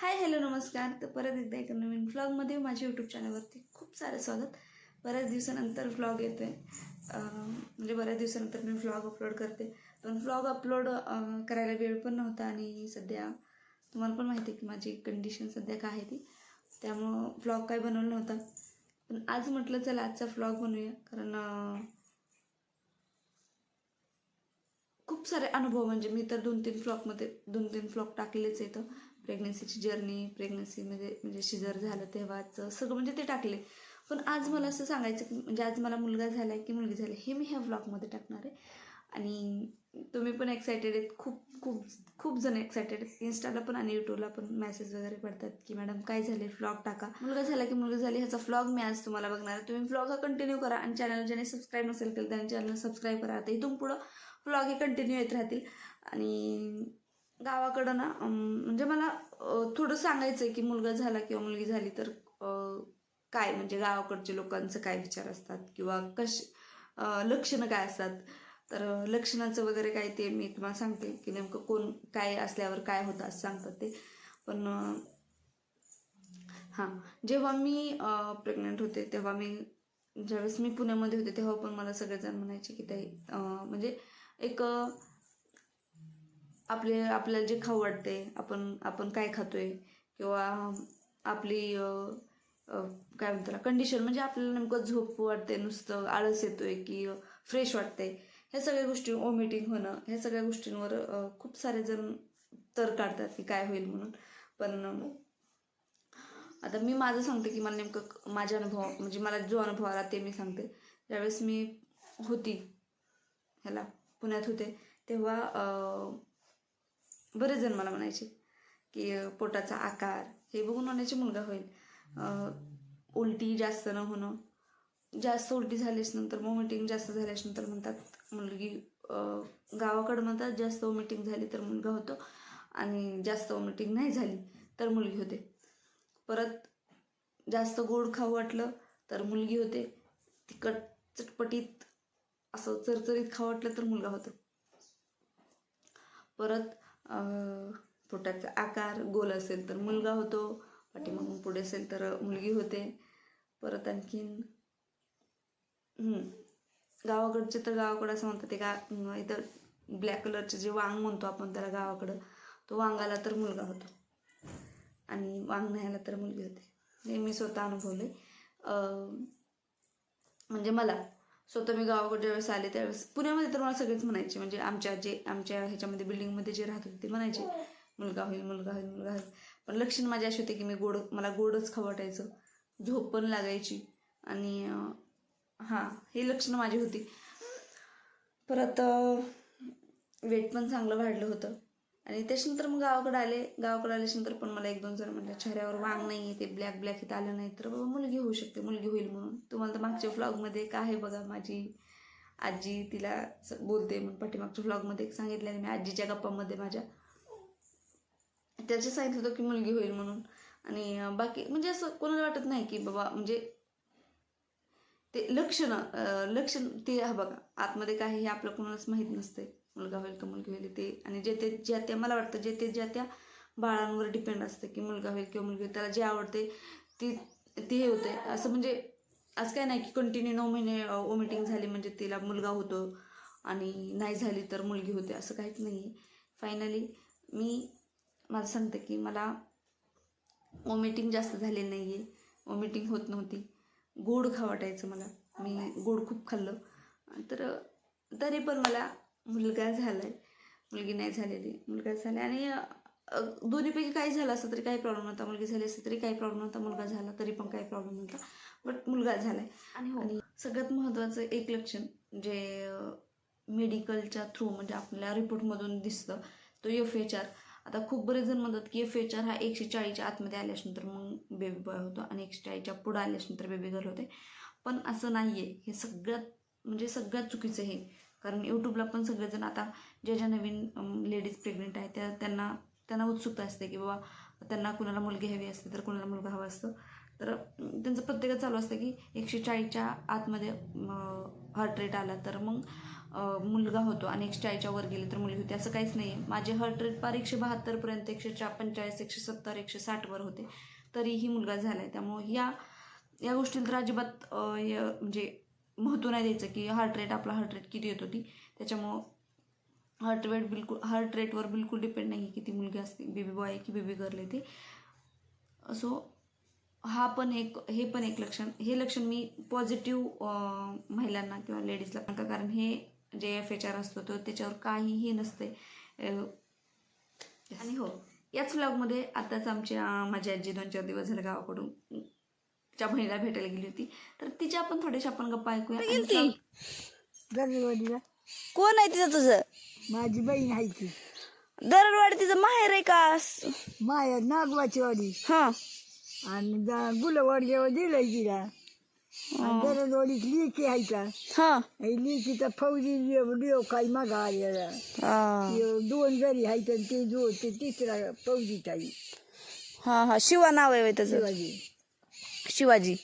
Hi hello नमस्कार. तर परत एकदा एका नवीन व्लॉगमध्ये माझ्या यूट्यूब चॅनलवरती खूप सारं स्वागत. बऱ्याच दिवसानंतर व्लॉग येतो आहे म्हणजे बऱ्याच दिवसानंतर मी व्लॉग अपलोड करते. पण व्लॉग अपलोड करायला वेळ पण नव्हता आणि सध्या तुम्हाला पण माहिती आहे की माझी कंडिशन सध्या काय आहे ती. त्यामुळं व्लॉग काय बनवलं नव्हता. पण आज म्हटलं चला आजचा व्लॉग बनवूया. कारण खूप सारे अनुभव म्हणजे मी तर दोन तीन फ्लॉकमध्ये दोन तीन फ्लॉग टाकलेच येतं प्रेग्नन्सीची जर्नी प्रेग्नन्सीमध्ये म्हणजे शिजर झालं तेव्हाचं सगळं म्हणजे ते टाकले. पण आज मला असं सांगायचं की म्हणजे आज मला मुलगा झाला आहे की मुलगी झाली आहे हे मी ह्या व्लॉगमध्ये टाकणार आहे. आणि तुम्ही पण एक्सायटेड आहेत खूप खूप खूप जण एक्सायटेड आहेत. इन्स्टाला पण आणि यूट्यूबला पण मेसेज वगैरे पडतात की मॅडम काय झाले फ्लॉग टाका. मुलगा झाला की मुलगी झाली ह्याचा फ्लॉग मी आज तुम्हाला बघणार आहे. तुम्ही फ्लॉग हा कंटिन्यू करा आणि चॅनल ज्याने सबस्क्राईब नसेल केलं त्याने चॅनल सबस्क्राईब करा. आता इथून पुढं फ्लॉग हे कंटिन्यू येत राहतील. आणि गावाकडं ना म्हणजे मला थोडं सांगायचं आहे की मुलगा झाला किंवा मुलगी झाली तर काय म्हणजे गावाकडच्या लोकांचं काय विचार असतात किंवा कश लक्षणं काय असतात? तर लक्षणाचं वगैरे काय ते मी तुम्हाला सांगते की नेमकं कोण काय असल्यावर काय होतं असं सांगतात ते. पण हां जेव्हा मी प्रेग्नंट होते तेव्हा मी ज्यावेळेस मी पुण्यामध्ये होते तेव्हा पण मला सगळेजण म्हणायचे की ते म्हणजे एक आपले आपल्याला जे खाऊ वाटते आपण आपण काय खातोय किंवा आपली काय म्हणतो काय कंडिशन म्हणजे आपल्याला नेमकं झोप वाटते नुसतं आळस येतोय की फ्रेश वाटते ह्या सगळ्या गोष्टी ओमिटिंग होणं ह्या सगळ्या गोष्टींवर खूप सारे जण तर काढतात की काय होईल म्हणून. पण आता मी माझं सांगते की मला नेमकं माझ्या अनुभव म्हणजे मला जो अनुभव आला ते मी सांगते. ज्यावेळेस मी होती ह्याला पुण्यात होते तेव्हा बरेच जण मला म्हणायचे की पोटाचा आकार हे बघून म्हणायचे मुलगा होईल. उलटी जास्त न होणं. जास्त उलटी झाल्याच नंतर वॉमिटिंग जास्त झाल्याच नंतर म्हणतात मुलगी गावाकडं म्हणतात जास्त वॉमिटिंग झाली तर मुलगा होतो आणि जास्त वॉमिटिंग नाही झाली तर मुलगी होते. परत जास्त गोड खाऊ वाटलं तर मुलगी होते. तिखट चटपटीत असं चरचरीत खाऊ वाटलं तर मुलगा होतो. परत पोटाचा आकार गोल असेल तर मुलगा होतो पाठीमागून पुढे असेल तर मुलगी होते. परत आणखीन गावाकडचे तर गावाकडं असं म्हणतात ते का इथं ब्लॅक कलरचे जे वांग म्हणतो आपण त्याला गावाकडं तो वांगाला तर मुलगा होतो. आणि वांग न्यायला तर मुलगी होते. हे मी स्वतः अनुभवले म्हणजे मला स्वतः मी गावाकडे ज्यावेळेस आले त्यावेळेस पुण्यामध्ये तर मला सगळेच म्हणायचे म्हणजे आमच्या जे आमच्या ह्याच्यामध्ये बिल्डिंगमध्ये जे राहत होते ते म्हणायचे मुलगा होईल मुलगा होईल मुलगा होईल. पण लक्षण माझे असे होते की मी गोड मला गोडच खवटायचं झोप पण लागायची आणि हां हे लक्षणं माझी होती. परत वेट पण चांगलं वाढलं होतं. आणि त्याच्यानंतर मग गावाकडे आले. गावाकडे आल्याच्यानंतर पण मला एक दोन जण म्हटलं चेहऱ्यावर वांग नाही आहे ते ब्लॅक ब्लॅक इथं आलं नाही. तर बाबा मुलगी होऊ शकते मुलगी होईल म्हणून. तुम्हाला तर मागच्या व्लॉगमध्ये काय आहे बघा माझी आजी तिला बोलते म्हणून पाठीमागच्या व्लॉगमध्ये सांगितलं आणि मी आजीच्या गप्पामध्ये माझ्या त्याचे सांगितलं होतं की मुलगी होईल म्हणून. आणि बाकी म्हणजे असं कोणाला वाटत नाही की बाबा म्हणजे ते लक्षणं लक्षण ते हा बघा आतमध्ये काय हे आपलं कोणालाच माहीत नसते मुलगा होईल का मुलगी होईल ते. आणि जे ते ज्या त्या मला वाटतं जे ते ज्या त्या बाळांवर डिपेंड असतं की मुलगा होईल किंवा मुलगी होईल त्याला जे आवडते ती ती हे होते असं म्हणजे असं काय नाही की कंटिन्यू नऊ महिने वॉमिटिंग झाली म्हणजे तिला मुलगा होतो आणि नाही झाली तर मुलगी होते असं काहीच नाही आहे फायनली मी मला सांगते की मला वॉमिटिंग जास्त झाले नाही आहे वॉमिटिंग होत नव्हती. गोड खा वाटायचं मला. मी गोड खूप खाल्लं. तर तरी पण मला मुलगा झाला आहे मुलगी नाही झालेली. मुलगा झाला आणि दोन्हीपैकी काही झालं असतं तरी काही प्रॉब्लेम नव्हता. मुलगी झाली असती तरी काही प्रॉब्लेम नव्हता. मुलगा झाला तरी पण काही प्रॉब्लेम नव्हता. बट मुलगा झाला आहे आणि आणि सगळ्यात महत्त्वाचं एक लक्षण जे मेडिकलच्या थ्रू म्हणजे आपल्या रिपोर्टमधून दिसतं तो एफ एच आर आता खूप बरेच जण म्हणतात की एफ एच आर हा एकशे चाळीसच्या आतमध्ये आल्याच्यानंतर मग बेबी बॉय होतो आणि एकशे चाळीसच्या पुढं आल्याच्यानंतर बेबी गर्ल होते. पण असं नाही आहे हे सगळ्यात म्हणजे सगळ्यात चुकीचं आहे कारण यूट्यूबला पण सगळेजण आता ज्या ज्या नवीन लेडीज प्रेग्नेंट आहेत त्या त्यांना त्यांना उत्सुकता असते की बाबा त्यांना कुणाला मुलगी हवी असते तर कुणाला मुलगा हवा असतो. तर त्यांचं प्रत्येकच चालू असतं की एकशे चाळीसच्या आतमध्ये हार्ट रेट आला तर मग मुलगा होतो आणि एकशे चाळीसच्या वर गेले तर मुलगी होते. असं काहीच नाही आहे माझे हार्ट रेट पार एकशे बहात्तरपर्यंत एकशे चा पंचेचाळीस एकशे सत्तर एकशे साठवर होते. तरीही मुलगा झाला आहे त्यामुळे या या गोष्टीला तर अजिबात य- म्हणजे महत्त्व नाही द्यायचं की हार्ट रेट आपला हार्ट रेट किती येत होती त्याच्यामुळं हार्ट रेट बिलकुल हार्ट रेटवर बिलकुल डिपेंड नाही आहे किती मुलगी असते बेबी बॉय आहे की बेबी गर्ल आहे ते. सो हा पण एक हे पण एक लक्षण हे लक्षण मी पॉझिटिव्ह महिलांना किंवा लेडीजला सांगता कारण हे जे एफ एच आर असतो तो त्याच्यावर काहीही नसते. आणि हो याच व्लॉगमध्ये आताच आमच्या माझी आजी दोन चार दिवस झाले गावाकडून च्या बहिणीला भेटायला गेली होती. तर तिच्या पण थोड्याशा आपण गप्पा ऐकूया. आणि कोण आहे तिचं तुझं? माझी बहीण आहे ती. दरडवाडी तिचं माहेर आहे का? माया नागवाची वाडी हा. आणि गुलवाडीवर दिलंय तिला दरडवाडीत लिकी आहे का? हा. हे लिकीचा फौजी लिओ काही मागा आलेला. दोन जरी आहेत आणि ते जो ते तिसरा फौजीत आहे. हा हा. शिवा नाव आहे त्याचं. शिवाजी. शिवाजी.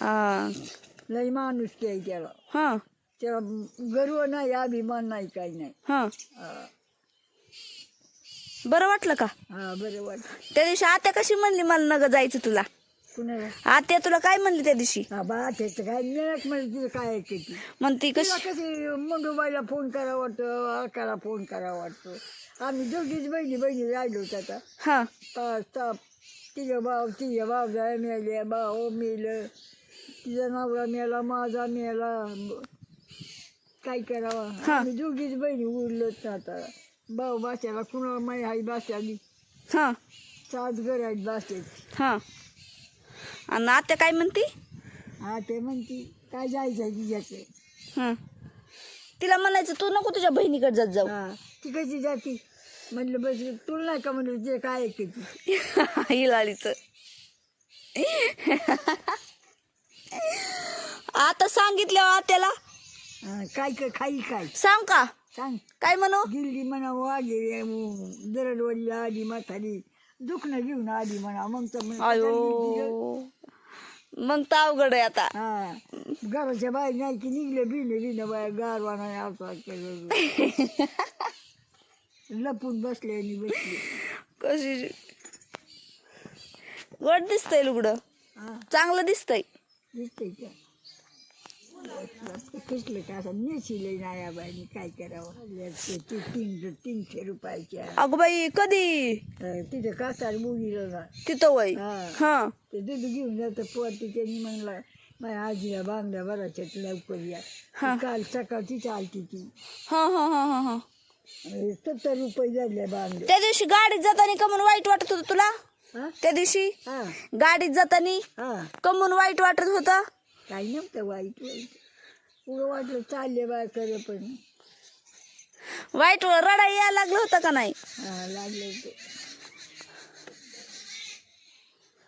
हा. लय माणूस ते आहे त्याला. हा. त्याला गर्व नाही अभिमान नाही काही नाही. हा. हा. बरं वाटलं का? हा बरं वाटत त्या दिवशी आत्या कशी म्हणली मला नग जायचं तुला? आत्या तुला काय म्हणली त्या दिवशी? हा बा त्याचं काय मिळत म्हणजे तिचं काय ऐकते ती म्हणती तिला कशी मंडूबाईला फोन करा वाटतं आकाला फोन करा वाटतो. आम्ही दोघीच बहिणी बहिणी राहिलो होतो आता. हा. सहा तिघं भाव तिघं भाव जाय मेले भाऊ मेलं. तिचा नवरा मेला माझा मेला. काय करावं? हा. आम्ही दोघीच बहिणी उरलोच आता. भाऊ बाच्याला कुणाला माई आई बाच्याली हा. सात घर आहेत बाच्यात हा. आणि आत्या काय म्हणती? हा ते म्हणती काय जायचं हा. तिला म्हणायचं तू नको तुझ्या बहिणीकडे जात जाऊ. हा ती कशी जाती? म्हणलं बस तुला नाही का म्हणलं ते काय ऐकते हिलाळीच आता सांगितलं आत्याला? हा, काय काय खाई काय? सांग का? सांग. काय म्हणू? दिल्ली म्हणा वागे दरडवडीला आली म्हातारी. दुखणं घेऊन आली म्हणा. मग तर म्हण- अयो मग तर अवघड आहे आता. हा. घराच्या बाहेर नाही की निघले बिले बिले बाहेर गारवा नाही आवता केलं. लपून बसले आणि बसले. कशी गोड दिसतंय लुगडं. हा. चांगलं दिसतंय. दिसतंय का? का असं काय करावं ते ती तीन तीनशे रुपयाच्या अगं बाई कधी? तिथे कासार मुलीला ना तिथं वय? हा. ते दूध घेऊन जातं पोर त्यांनी म्हणलं माझ्या आजीला बांगड्या भरायच्या लवकर या. हा. काल सकाळची चालती ती. हा हा हा हा हा. सत्तर रुपये झाले बांगड्या. त्या दिवशी गाडीत जाताना कमून वाईट वाटत होतं तुला? त्या दिवशी? हा. गाडीत जाताना हा. कमून वाईट वाटत होतं? काही नव्हतं वाईट वाईट. पुढं वाटलं चालले बाय खरं पण. वाईट रडा यायला लागलं होतं का नाही? हा लागलं होतं.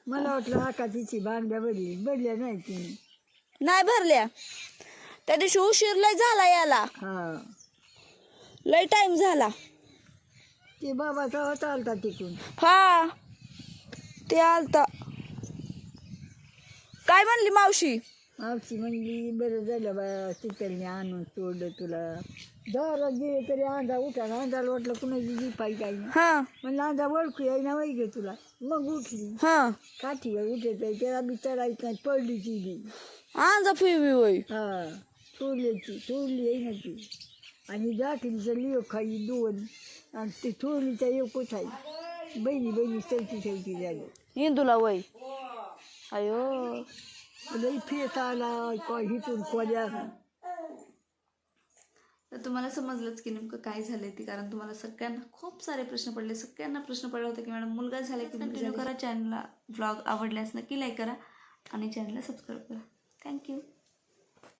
मला वाटलं आका तिची बांगड्या भरली भरल्या नाही तिने. नाही भरल्या. त्या दिवशी उशीर लय झाला याला हा. लय टाइम झाला. ते बाबा तेव्हा चालता तिकून हा. ते आलता. काय म्हणली मावशी? मावशी म्हणली बरं झालं बा तिकडने आणून सोडलं तुला. दारात गेले तरी अंधा उठा अंधाला वाटलं कुणाची जी पाई काही नाही. हा. म्हणलं अंधा ओळखू याय ना वै गे तुला. मग उठली. हा. काठीवर उठत आहे त्याला बी चढायचं नाही पडली ती बी आंजा फिरवी होय. हा. सोडल्याची सोडली आहे ना ती. आणि दाखलीचं लिओ खाई दोन आणि ते चोरलीचा एकच आहे. बहिणी बहिणी चौथी चौथी झाली. इंदूला वय. अयो. लई फेस आला कोल्या तर तुम्हाला समजलंच की नेमकं काय झालंय ते कारण तुम्हाला सगळ्यांना खूप सारे प्रश्न पडले. सगळ्यांना प्रश्न पडला होता की मॅडम मुलगा झाला की कंटिन्यू करा. चॅनलला ब्लॉग आवडल्यास नक्की लाईक करा आणि चॅनलला सबस्क्राईब करा. थँक्यू